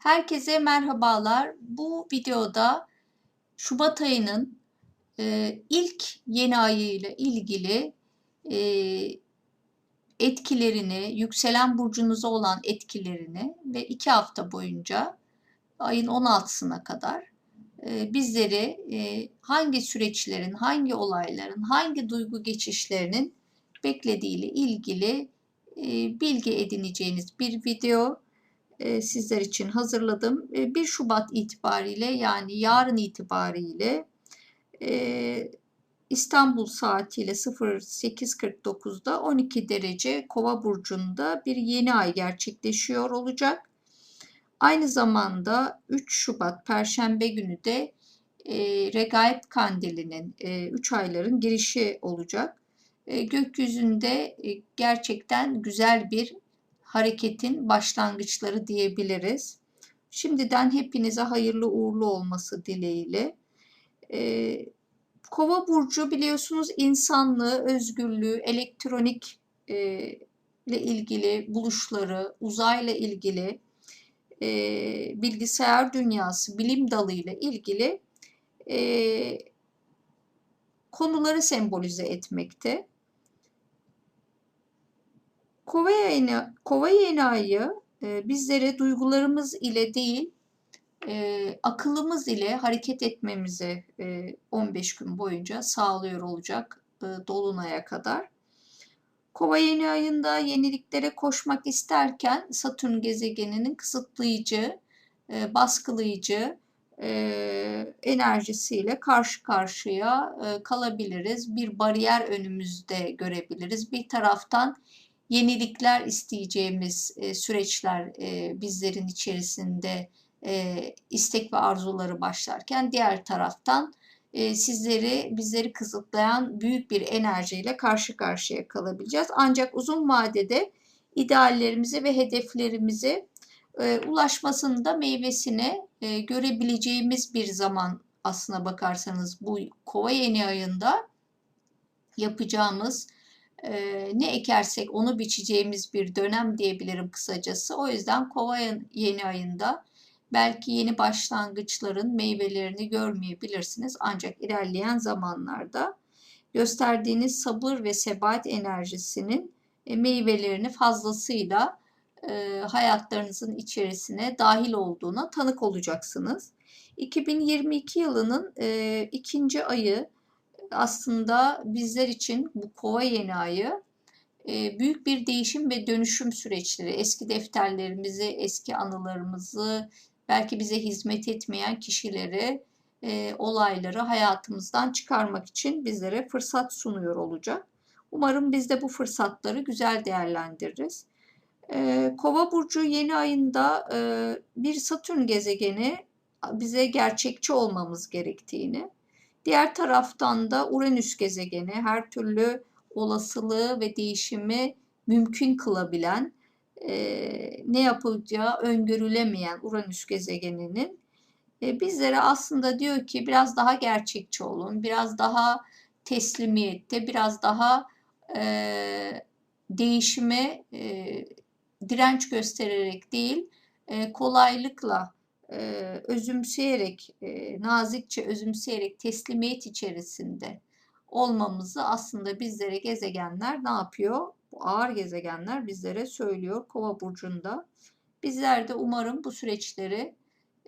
Herkese merhabalar. Bu videoda Şubat ayının e, ilk yeni ayı ile ilgili e, etkilerini, yükselen burcunuza olan etkilerini ve iki hafta boyunca ayın 16'sına kadar e, bizleri e, hangi süreçlerin, hangi olayların, hangi duygu geçişlerinin beklediğiyle ilgili e, bilgi edineceğiniz bir video sizler için hazırladım. E, 1 Şubat itibariyle yani yarın itibariyle e, İstanbul saatiyle 08.49'da 12 derece Kova burcunda bir yeni ay gerçekleşiyor olacak. Aynı zamanda 3 Şubat Perşembe günü de e, Regaib Kandili'nin 3 e, ayların girişi olacak. E, gökyüzünde e, gerçekten güzel bir hareketin başlangıçları diyebiliriz. Şimdiden hepinize hayırlı uğurlu olması dileğiyle. Ee, Kova burcu biliyorsunuz insanlığı, özgürlüğü, elektronik e, ile ilgili buluşları, uzayla ilgili e, bilgisayar dünyası, bilim dalı ile ilgili e, konuları sembolize etmekte. Kova yayını, kova yeni ayı e, bizlere duygularımız ile değil e, akıllımız ile hareket etmemizi e, 15 gün boyunca sağlıyor olacak e, Dolunay'a kadar. Kova yeni ayında yeniliklere koşmak isterken Satürn gezegeninin kısıtlayıcı, e, baskılayıcı e, enerjisiyle karşı karşıya e, kalabiliriz. Bir bariyer önümüzde görebiliriz. Bir taraftan yenilikler isteyeceğimiz e, süreçler e, bizlerin içerisinde e, istek ve arzuları başlarken diğer taraftan e, sizleri bizleri kısıtlayan büyük bir enerjiyle karşı karşıya kalabileceğiz. Ancak uzun vadede ideallerimizi ve hedeflerimizi e, ulaşmasında meyvesini e, görebileceğimiz bir zaman aslına bakarsanız bu kova yeni ayında yapacağımız ne ekersek onu biçeceğimiz bir dönem diyebilirim kısacası. O yüzden kova yeni ayında belki yeni başlangıçların meyvelerini görmeyebilirsiniz. Ancak ilerleyen zamanlarda gösterdiğiniz sabır ve sebat enerjisinin meyvelerini fazlasıyla hayatlarınızın içerisine dahil olduğuna tanık olacaksınız. 2022 yılının ikinci ayı aslında bizler için bu kova yeni ayı e, büyük bir değişim ve dönüşüm süreçleri. Eski defterlerimizi, eski anılarımızı, belki bize hizmet etmeyen kişileri, e, olayları hayatımızdan çıkarmak için bizlere fırsat sunuyor olacak. Umarım biz de bu fırsatları güzel değerlendiririz. E, Kova burcu yeni ayında bir Satürn gezegeni bize gerçekçi olmamız gerektiğini, Diğer taraftan da Uranüs gezegeni her türlü olasılığı ve değişimi mümkün kılabilen, e, ne yapacağı öngörülemeyen Uranüs gezegeninin e, bizlere aslında diyor ki biraz daha gerçekçi olun, biraz daha teslimiyette, biraz daha e, değişime e, direnç göstererek değil, e, kolaylıkla e, özümseyerek, e, nazikçe özümseyerek teslimiyet içerisinde olmamızı aslında bizlere gezegenler ne yapıyor? Bu ağır gezegenler bizlere söylüyor Kova burcunda. Bizler de umarım bu süreçleri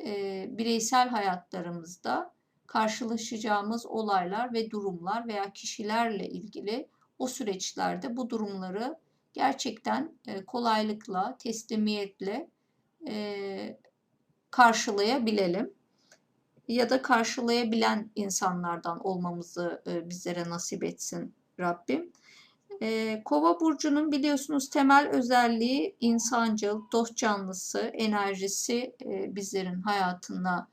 e, bireysel hayatlarımızda karşılaşacağımız olaylar ve durumlar veya kişilerle ilgili o süreçlerde bu durumları gerçekten e, kolaylıkla, teslimiyetle e, karşılayabilelim ya da karşılayabilen insanlardan olmamızı e, bizlere nasip etsin Rabbim. E, Kova burcunun biliyorsunuz temel özelliği insancıl, dost canlısı, enerjisi e, bizlerin hayatına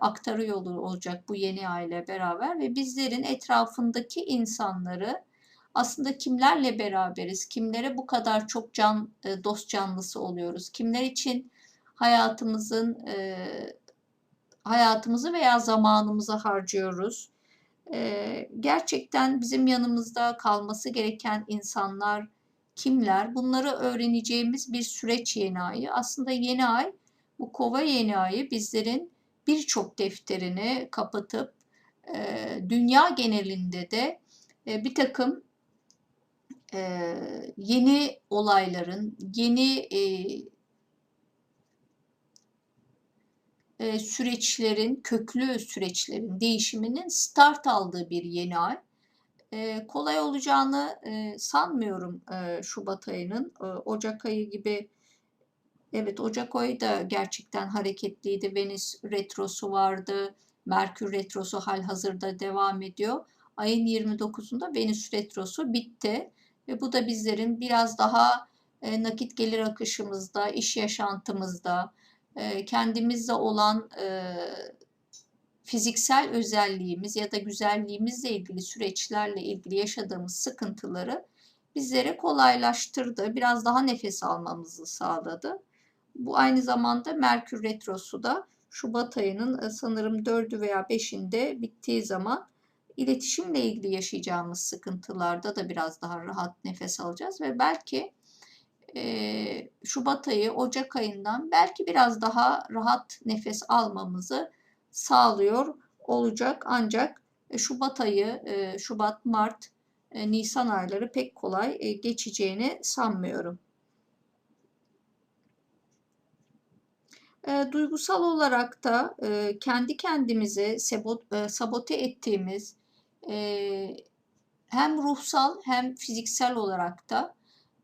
aktarıyor olacak bu yeni aile beraber ve bizlerin etrafındaki insanları aslında kimlerle beraberiz, kimlere bu kadar çok can dost canlısı oluyoruz, kimler için hayatımızın e, hayatımızı veya zamanımızı harcıyoruz. E, gerçekten bizim yanımızda kalması gereken insanlar kimler? Bunları öğreneceğimiz bir süreç yeni ayı. Aslında yeni ay Bu kova yeni ayı bizlerin birçok defterini kapatıp e, dünya genelinde de e, bir takım e, yeni olayların, yeni e, e, süreçlerin, köklü süreçlerin değişiminin start aldığı bir yeni ay. E, kolay olacağını e, sanmıyorum Şubat ayının. Ocak ayı gibi Evet Ocak ayı da gerçekten hareketliydi. Venüs retrosu vardı. Merkür retrosu hal hazırda devam ediyor. Ayın 29'unda Venüs retrosu bitti. Ve bu da bizlerin biraz daha nakit gelir akışımızda, iş yaşantımızda, e, kendimizde olan e, fiziksel özelliğimiz ya da güzelliğimizle ilgili süreçlerle ilgili yaşadığımız sıkıntıları bizlere kolaylaştırdı. Biraz daha nefes almamızı sağladı. Bu aynı zamanda Merkür Retrosu da Şubat ayının e, sanırım 4'ü veya 5'inde bittiği zaman iletişimle ilgili yaşayacağımız sıkıntılarda da biraz daha rahat nefes alacağız ve belki Şubat ayı, Ocak ayından belki biraz daha rahat nefes almamızı sağlıyor olacak. Ancak Şubat ayı, Şubat, Mart, Nisan ayları pek kolay geçeceğini sanmıyorum. Duygusal olarak da kendi kendimize sabot, sabote ettiğimiz hem ruhsal hem fiziksel olarak da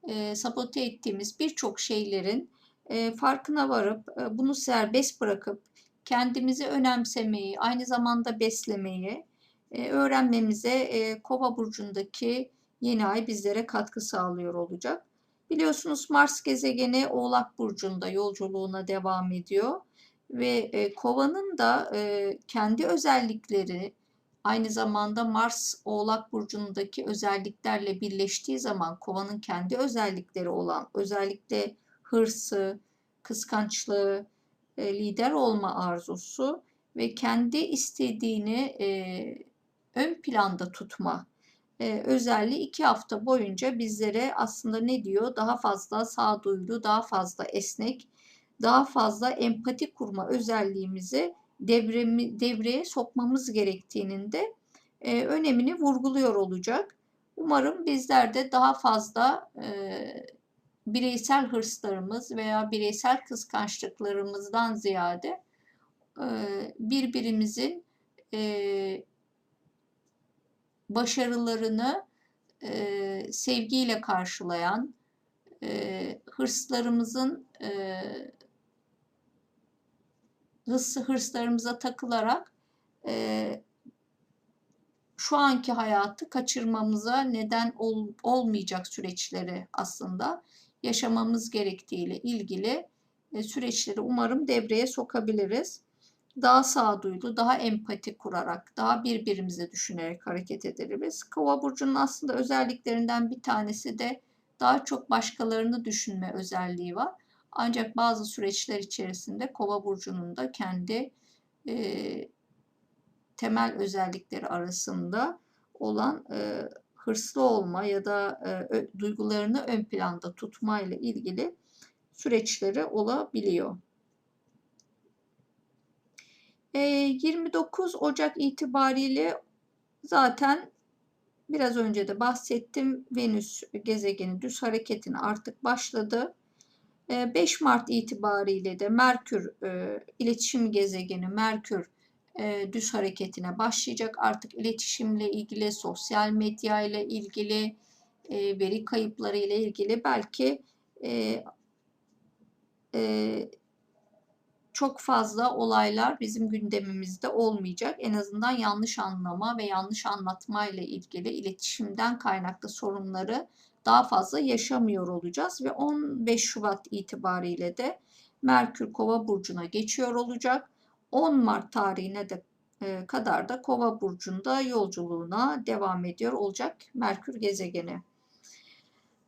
e, sabote ettiğimiz birçok şeylerin e, farkına varıp e, bunu serbest bırakıp kendimizi önemsemeyi, aynı zamanda beslemeyi e, öğrenmemize e, Kova burcundaki yeni ay bizlere katkı sağlıyor olacak. Biliyorsunuz Mars gezegeni Oğlak Burcu'nda yolculuğuna devam ediyor. Ve e, Kova'nın da e, kendi özellikleri aynı zamanda Mars Oğlak Burcu'ndaki özelliklerle birleştiği zaman Kova'nın kendi özellikleri olan özellikle hırsı, kıskançlığı, e, lider olma arzusu ve kendi istediğini e, ön planda tutma e, özelliği iki hafta boyunca bizlere aslında ne diyor? Daha fazla sağduyulu, daha fazla esnek, daha fazla empati kurma özelliğimizi devremi, devreye sokmamız gerektiğinin de e, önemini vurguluyor olacak. Umarım bizler de daha fazla e, bireysel hırslarımız veya bireysel kıskançlıklarımızdan ziyade e, birbirimizin e, başarılarını e, sevgiyle karşılayan, e, hırslarımızın e, hırs, hırslarımıza takılarak e, şu anki hayatı kaçırmamıza neden ol, olmayacak süreçleri aslında yaşamamız gerektiğiyle ilgili e, süreçleri umarım devreye sokabiliriz daha sağduyulu, daha empati kurarak, daha birbirimize düşünerek hareket ederiz. Kova burcunun aslında özelliklerinden bir tanesi de daha çok başkalarını düşünme özelliği var. Ancak bazı süreçler içerisinde Kova burcunun da kendi e, temel özellikleri arasında olan e, hırslı olma ya da e, duygularını ön planda tutma ile ilgili süreçleri olabiliyor. 29 Ocak itibariyle zaten biraz önce de bahsettim. Venüs gezegeni düz hareketine artık başladı. 5 Mart itibariyle de Merkür iletişim gezegeni Merkür düz hareketine başlayacak. Artık iletişimle ilgili, sosyal medya ile ilgili, veri kayıpları ile ilgili belki çok fazla olaylar bizim gündemimizde olmayacak. En azından yanlış anlama ve yanlış anlatma ile ilgili iletişimden kaynaklı sorunları daha fazla yaşamıyor olacağız ve 15 Şubat itibariyle de Merkür Kova burcuna geçiyor olacak. 10 Mart tarihine de e, kadar da Kova burcunda yolculuğuna devam ediyor olacak Merkür gezegeni.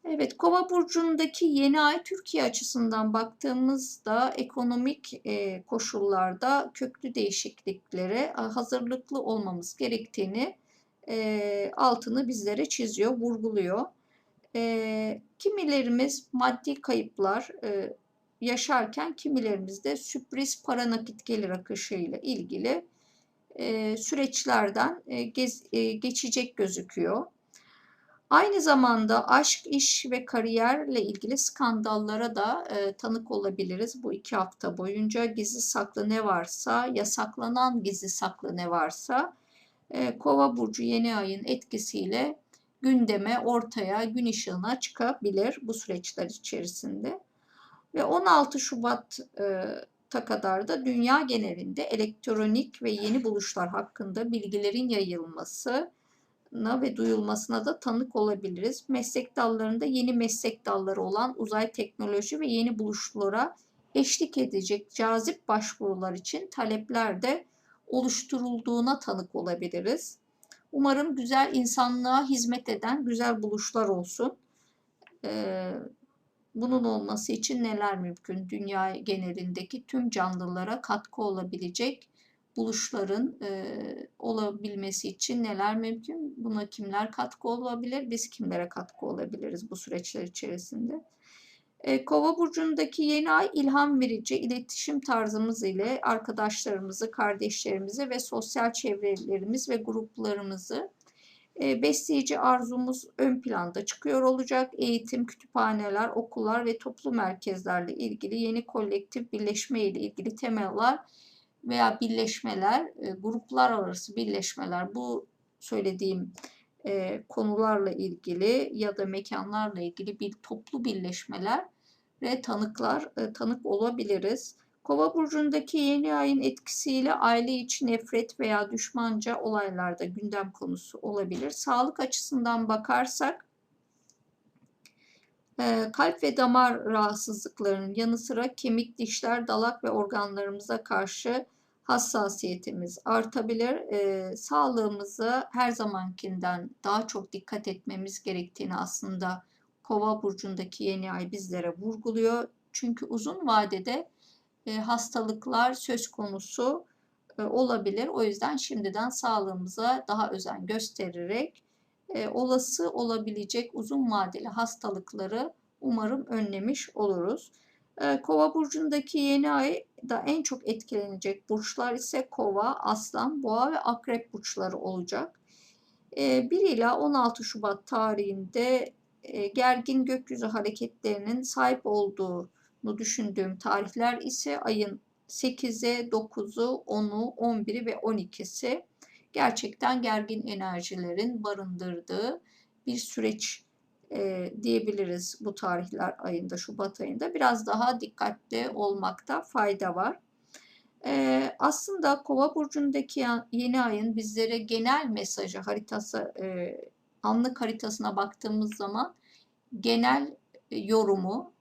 Evet, Kova burcundaki yeni ay Türkiye açısından baktığımızda ekonomik e, koşullarda köklü değişikliklere hazırlıklı olmamız gerektiğini e, altını bizlere çiziyor, vurguluyor. E, kimilerimiz maddi kayıplar, e, yaşarken kimilerimiz de sürpriz para nakit gelir akışı ile ilgili e, süreçlerden e, gez, e, geçecek gözüküyor. Aynı zamanda aşk, iş ve kariyerle ilgili skandallara da e, tanık olabiliriz bu iki hafta boyunca. Gizli saklı ne varsa, yasaklanan gizli saklı ne varsa e, Kova burcu yeni ayın etkisiyle gündeme, ortaya, gün ışığına çıkabilir bu süreçler içerisinde. Ve 16 Şubat'a kadar da dünya genelinde elektronik ve yeni buluşlar hakkında bilgilerin yayılması ve duyulmasına da tanık olabiliriz. Meslek dallarında yeni meslek dalları olan uzay teknoloji ve yeni buluşlara eşlik edecek cazip başvurular için talepler de oluşturulduğuna tanık olabiliriz. Umarım güzel insanlığa hizmet eden güzel buluşlar olsun. Ee, bunun olması için neler mümkün? Dünya genelindeki tüm canlılara katkı olabilecek buluşların e, olabilmesi için neler mümkün? Buna kimler katkı olabilir? Biz kimlere katkı olabiliriz bu süreçler içerisinde? E, Kova burcundaki yeni ay ilham verici iletişim tarzımız ile arkadaşlarımızı, kardeşlerimizi ve sosyal çevrelerimiz ve gruplarımızı e, besleyici arzumuz ön planda çıkıyor olacak. Eğitim, kütüphaneler, okullar ve toplu merkezlerle ilgili yeni kolektif birleşme ile ilgili temalar veya birleşmeler, e, gruplar arası birleşmeler bu söylediğim e, konularla ilgili ya da mekanlarla ilgili bir toplu birleşmeler ve tanıklar e, tanık olabiliriz. Kova burcundaki yeni ayın etkisiyle aile içi nefret veya düşmanca olaylarda gündem konusu olabilir. Sağlık açısından bakarsak e, kalp ve damar rahatsızlıklarının yanı sıra kemik, dişler, dalak ve organlarımıza karşı hassasiyetimiz artabilir. E, sağlığımızı her zamankinden daha çok dikkat etmemiz gerektiğini aslında Kova burcundaki yeni ay bizlere vurguluyor. Çünkü uzun vadede e, hastalıklar söz konusu e, olabilir. O yüzden şimdiden sağlığımıza daha özen göstererek e, olası olabilecek uzun vadeli hastalıkları umarım önlemiş oluruz. Kova burcundaki yeni ay da en çok etkilenecek burçlar ise Kova, Aslan, Boğa ve Akrep burçları olacak. 1 ila 16 Şubat tarihinde gergin gökyüzü hareketlerinin sahip olduğu düşündüğüm tarihler ise ayın 8'i, 9'u, 10'u, 11'i ve 12'si gerçekten gergin enerjilerin barındırdığı bir süreç e, diyebiliriz bu tarihler ayında, Şubat ayında. Biraz daha dikkatli olmakta fayda var. E, aslında Kova burcundaki yeni ayın bizlere genel mesajı haritası, e, anlık haritasına baktığımız zaman genel yorumu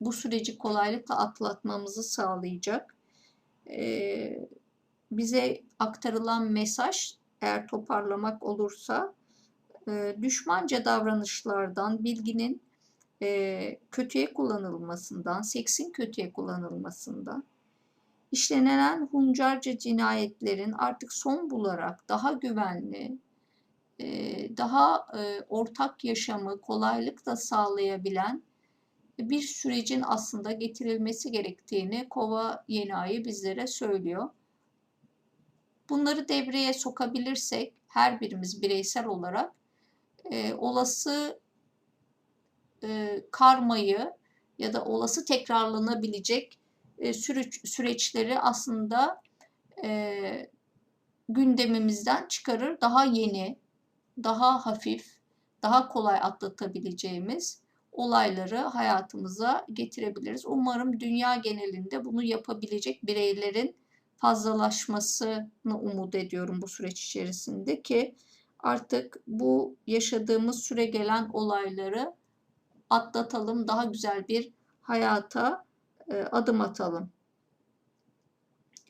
bu süreci kolaylıkla atlatmamızı sağlayacak. Ee, bize aktarılan mesaj eğer toparlamak olursa e, düşmanca davranışlardan, bilginin e, kötüye kullanılmasından, seksin kötüye kullanılmasından, işlenen huncarca cinayetlerin artık son bularak daha güvenli, e, daha ortak yaşamı kolaylıkla sağlayabilen bir sürecin aslında getirilmesi gerektiğini Kova yeni ayı bizlere söylüyor. Bunları devreye sokabilirsek her birimiz bireysel olarak e, olası e, karmayı ya da olası tekrarlanabilecek e, süreç, süreçleri aslında e, gündemimizden çıkarır. Daha yeni, daha hafif, daha kolay atlatabileceğimiz olayları hayatımıza getirebiliriz. Umarım dünya genelinde bunu yapabilecek bireylerin fazlalaşmasını umut ediyorum bu süreç içerisinde ki artık bu yaşadığımız süre gelen olayları atlatalım, daha güzel bir hayata e, adım atalım.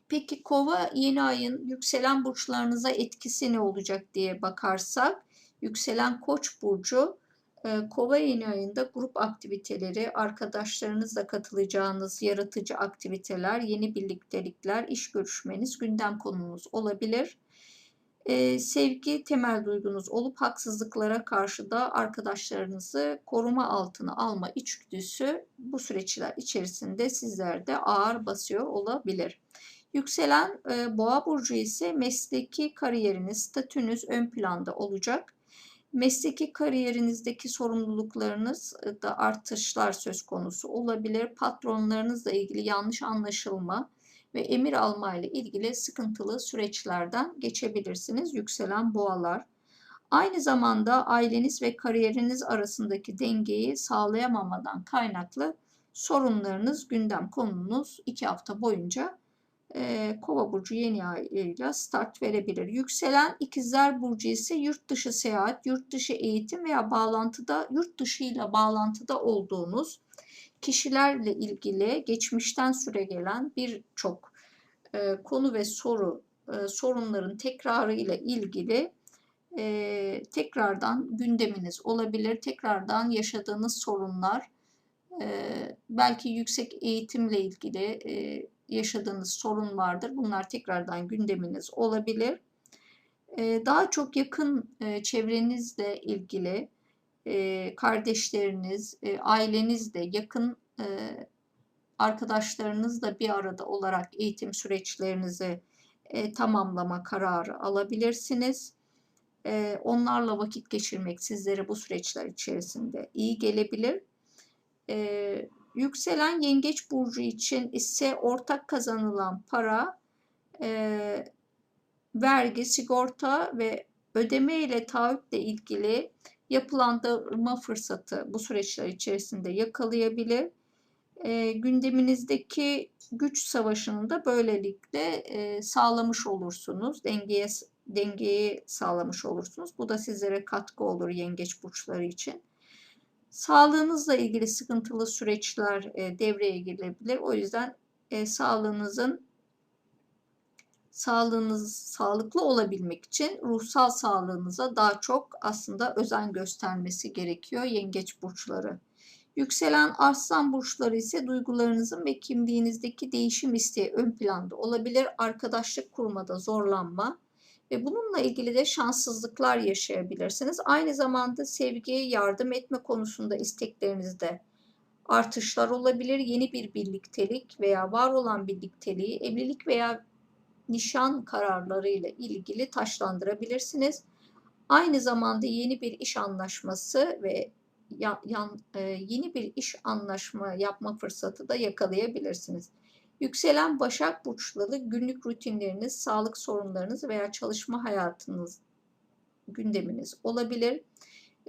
Peki kova yeni ayın yükselen burçlarınıza etkisi ne olacak diye bakarsak yükselen koç burcu ee, Kova yeni ayında grup aktiviteleri, arkadaşlarınızla katılacağınız yaratıcı aktiviteler, yeni birliktelikler, iş görüşmeniz gündem konumuz olabilir. Ee, sevgi temel duygunuz olup haksızlıklara karşı da arkadaşlarınızı koruma altına alma içgüdüsü bu süreçler içerisinde sizlerde ağır basıyor olabilir. Yükselen e, boğa burcu ise mesleki kariyeriniz, statünüz ön planda olacak. Mesleki kariyerinizdeki sorumluluklarınız e, da artışlar söz konusu olabilir. Patronlarınızla ilgili yanlış anlaşılma ve emir alma ile ilgili sıkıntılı süreçlerden geçebilirsiniz yükselen boğalar. Aynı zamanda aileniz ve kariyeriniz arasındaki dengeyi sağlayamamadan kaynaklı sorunlarınız, gündem konunuz iki hafta boyunca e, Kova burcu yeni ayıyla start verebilir. Yükselen ikizler burcu ise yurt dışı seyahat, yurt dışı eğitim veya bağlantıda yurt dışıyla bağlantıda olduğunuz kişilerle ilgili geçmişten süre gelen birçok e, konu ve soru e, sorunların tekrarı ile ilgili e, tekrardan gündeminiz olabilir. Tekrardan yaşadığınız sorunlar e, belki yüksek eğitimle ilgili e, yaşadığınız sorun vardır. Bunlar tekrardan gündeminiz olabilir. E, daha çok yakın e, çevrenizle ilgili e, kardeşleriniz, e, ailenizle yakın arkadaşlarınızla bir arada olarak eğitim süreçlerinizi tamamlama kararı alabilirsiniz. Onlarla vakit geçirmek sizlere bu süreçler içerisinde iyi gelebilir. E, yükselen yengeç burcu için ise ortak kazanılan para e, vergi, sigorta ve ödeme ile taahhütle ilgili yapılandırma fırsatı bu süreçler içerisinde yakalayabilir e, gündeminizdeki güç savaşını da böylelikle e, sağlamış olursunuz. Dengeye dengeyi sağlamış olursunuz. Bu da sizlere katkı olur yengeç burçları için. Sağlığınızla ilgili sıkıntılı süreçler e, devreye girebilir. O yüzden e, sağlığınızın sağlığınız sağlıklı olabilmek için ruhsal sağlığınıza daha çok aslında özen göstermesi gerekiyor yengeç burçları. Yükselen arslan burçları ise duygularınızın ve kimliğinizdeki değişim isteği ön planda olabilir. Arkadaşlık kurmada zorlanma ve bununla ilgili de şanssızlıklar yaşayabilirsiniz. Aynı zamanda sevgiye yardım etme konusunda isteklerinizde artışlar olabilir. Yeni bir birliktelik veya var olan birlikteliği evlilik veya nişan kararlarıyla ilgili taşlandırabilirsiniz. Aynı zamanda yeni bir iş anlaşması ve yan, e, yeni bir iş anlaşma yapma fırsatı da yakalayabilirsiniz. Yükselen Başak Burçları günlük rutinleriniz, sağlık sorunlarınız veya çalışma hayatınız gündeminiz olabilir.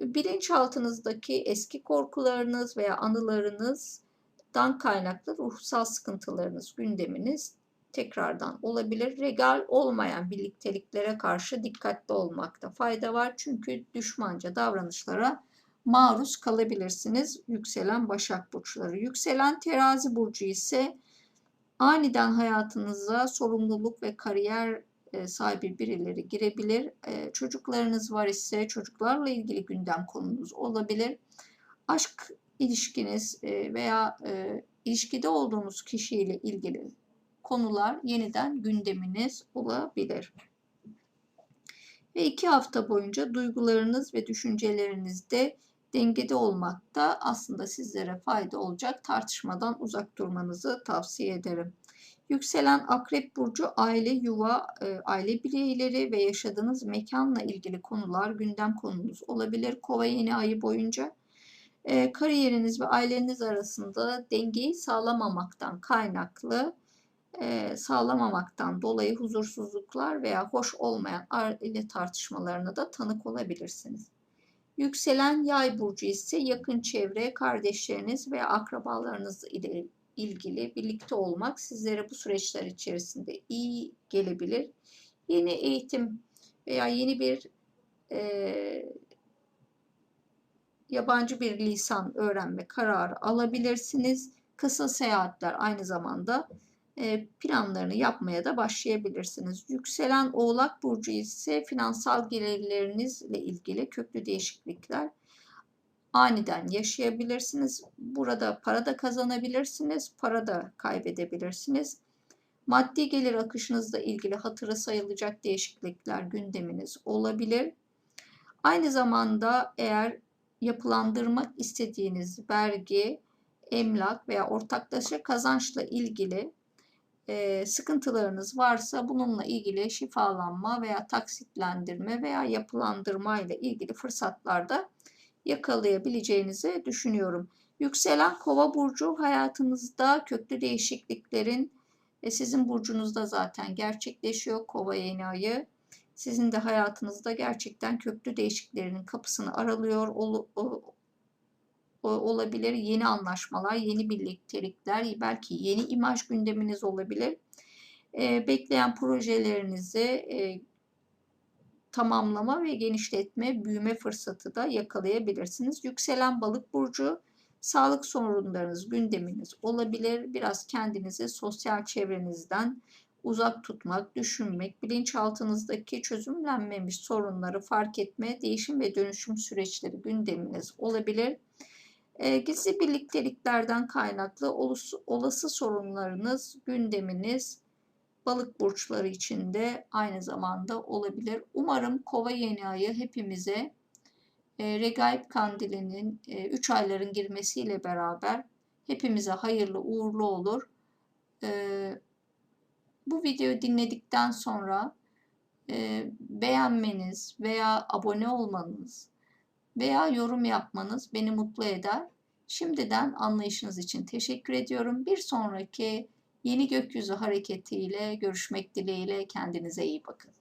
Bilinçaltınızdaki eski korkularınız veya anılarınızdan kaynaklı ruhsal sıkıntılarınız gündeminiz tekrardan olabilir. Regal olmayan birlikteliklere karşı dikkatli olmakta fayda var. Çünkü düşmanca davranışlara maruz kalabilirsiniz. Yükselen Başak Burçları. Yükselen Terazi Burcu ise aniden hayatınıza sorumluluk ve kariyer e, sahibi birileri girebilir. E, çocuklarınız var ise çocuklarla ilgili gündem konunuz olabilir. Aşk ilişkiniz e, veya ilişkide olduğunuz kişiyle ilgili konular yeniden gündeminiz olabilir. Ve iki hafta boyunca duygularınız ve düşüncelerinizde dengede olmak da aslında sizlere fayda olacak. Tartışmadan uzak durmanızı tavsiye ederim. Yükselen Akrep Burcu aile, yuva, e, aile bireyleri ve yaşadığınız mekanla ilgili konular gündem konunuz olabilir. Kova yeni ayı boyunca e, kariyeriniz ve aileniz arasında dengeyi sağlamamaktan kaynaklı e, sağlamamaktan dolayı huzursuzluklar veya hoş olmayan aile tartışmalarına da tanık olabilirsiniz. Yükselen yay burcu ise yakın çevre, kardeşleriniz veya akrabalarınız ile ilgili birlikte olmak sizlere bu süreçler içerisinde iyi gelebilir. Yeni eğitim veya yeni bir e, yabancı bir lisan öğrenme kararı alabilirsiniz. Kısa seyahatler aynı zamanda planlarını yapmaya da başlayabilirsiniz. Yükselen Oğlak Burcu ise finansal gelirlerinizle ilgili köklü değişiklikler aniden yaşayabilirsiniz. Burada para da kazanabilirsiniz, para da kaybedebilirsiniz. Maddi gelir akışınızla ilgili hatırı sayılacak değişiklikler gündeminiz olabilir. Aynı zamanda eğer yapılandırmak istediğiniz vergi, emlak veya ortaklaşa kazançla ilgili e, sıkıntılarınız varsa bununla ilgili şifalanma veya taksitlendirme veya yapılandırma ile ilgili fırsatlarda yakalayabileceğinizi düşünüyorum. Yükselen kova burcu hayatınızda köklü değişikliklerin e, sizin burcunuzda zaten gerçekleşiyor kova yeni ayı. Sizin de hayatınızda gerçekten köklü değişikliklerin kapısını aralıyor ol, olabilir. Yeni anlaşmalar, yeni birliktelikler, belki yeni imaj gündeminiz olabilir. E, bekleyen projelerinizi e, tamamlama ve genişletme, büyüme fırsatı da yakalayabilirsiniz. Yükselen balık burcu Sağlık sorunlarınız, gündeminiz olabilir. Biraz kendinizi sosyal çevrenizden uzak tutmak, düşünmek, bilinçaltınızdaki çözümlenmemiş sorunları fark etme, değişim ve dönüşüm süreçleri gündeminiz olabilir. E, gizli birlikteliklerden kaynaklı olası, olası sorunlarınız, gündeminiz balık burçları için de aynı zamanda olabilir. Umarım kova yeni ayı hepimize e, Regaib Kandili'nin 3 e, ayların girmesiyle beraber hepimize hayırlı uğurlu olur. E, bu videoyu dinledikten sonra e, beğenmeniz veya abone olmanız veya yorum yapmanız beni mutlu eder. Şimdiden anlayışınız için teşekkür ediyorum. Bir sonraki yeni gökyüzü hareketiyle görüşmek dileğiyle kendinize iyi bakın.